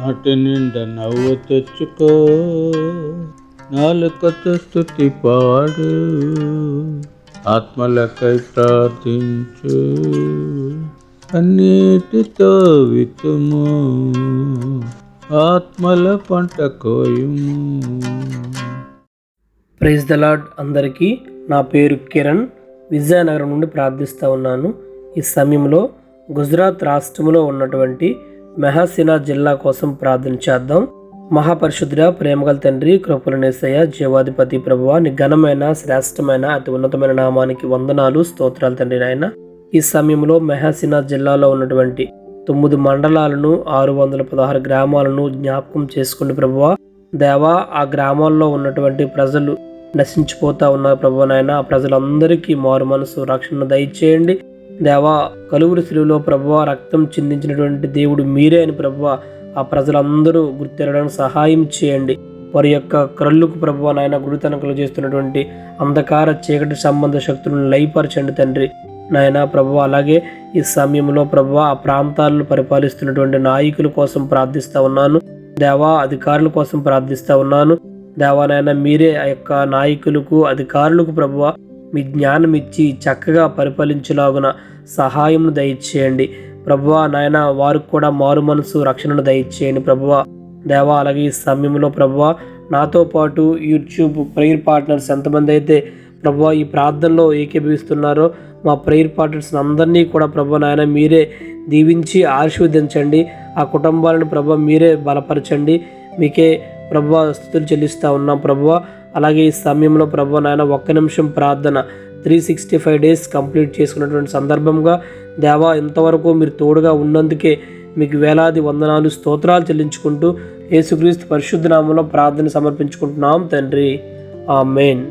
నాటి నిండా నవ్వు తెచ్చుకో. నాలుకతో స్థుతి పాడు. ఆత్మలకై ప్రార్థించు. అన్నిటితో వితుము ఆత్మల పంట కోయుము. ప్రైజ్ ద లాడ్ అందరికీ నా పేరు కిరణ్. విజయనగరం నుండి ప్రార్థిస్తూ ఉన్నాను. ఈ సమయంలో గుజరాత్ రాష్ట్రంలో ఉన్నటువంటి మెహసినా జిల్లా కోసం ప్రార్థన చేద్దాం. మహాపరిశుద్ధుడ ప్రేమగల తండ్రి కృపలనేసయ్య జీవాధిపతి ప్రభువ నీ ఘనమైన శ్రేష్టమైన అతి ఉన్నతమైన నామానికి వందనాలు స్తోత్రాలు తండ్రి నాయన. ఈ సమయంలో మెహసినా జిల్లాలో ఉన్నటువంటి తొమ్మిది మండలాలను ఆరు వందల పదహారు గ్రామాలను జ్ఞాపకం చేసుకుని ప్రభువ. దేవా ఆ గ్రామాల్లో ఉన్నటువంటి ప్రజలు నశించిపోతా ఉన్నారు ప్రభు నాయన. ఆ ప్రజలందరికీ మారు మనసు రక్షణ దయచేయండి. దేవా కలువురు శిలువలో ప్రభువ రక్తం చిందించినటువంటి దేవుడు మీరే అని ప్రభువ ఆ ప్రజలందరూ గుర్తెరడానికి సహాయం చేయండి. వారి యొక్క క్రల్లుకు ప్రభువ నాయన గుడితనకలు చేస్తున్నటువంటి అంధకార చీకటి సంబంధ శక్తులను లయపరచండి తండ్రి. నాయన ప్రభు అలాగే ఈ సమయంలో ప్రభు ఆ ప్రాంతాలను పరిపాలిస్తున్నటువంటి నాయకుల కోసం ప్రార్థిస్తా ఉన్నాను. దేవా అధికారుల కోసం ప్రార్థిస్తా ఉన్నాను. దేవా నాయన మీరే ఆ యొక్క నాయకులకు అధికారులకు ప్రభువ మీ జ్ఞానం ఇచ్చి చక్కగా పరిపాలించలాగున సహాయం దయచేయండి. ప్రభువా నాయన వారికి కూడా మారు మనసు రక్షణను దయచేయండి ప్రభువ. దేవా అలాగే ఈ సమయంలో ప్రభువ నాతో పాటు యూట్యూబ్ ప్రేయర్ పార్ట్నర్స్ ఎంతమంది అయితే ప్రభు ఈ ప్రార్థనలో ఏకీభవిస్తున్నారో మా ప్రేయర్ పార్ట్నర్స్ అందరినీ కూడా ప్రభు నాయన మీరే దీవించి ఆశీర్వదించండి. ఆ కుటుంబాలను ప్రభు మీరే బలపరచండి. మీకే ప్రభు స్థుతులు చెల్లిస్తూ ఉన్నాం ప్రభు అలాగే ఈ సమయంలో ప్రభు నాయన ఒక్క నిమిషం ప్రార్థన three sixty five days complete చేసుకున్నటువంటి సందర్భంగా దేవా ఇంతవరకు మీరు తోడుగా ఉన్నందుకే మీకు వేలాది వందనాలు స్తోత్రాలు చెల్లించుకుంటూ యేసుక్రీస్తు పరిశుద్ధ నామంలో ప్రార్థన సమర్పించుకుంటున్నాం తండ్రి. ఆ మెయిన్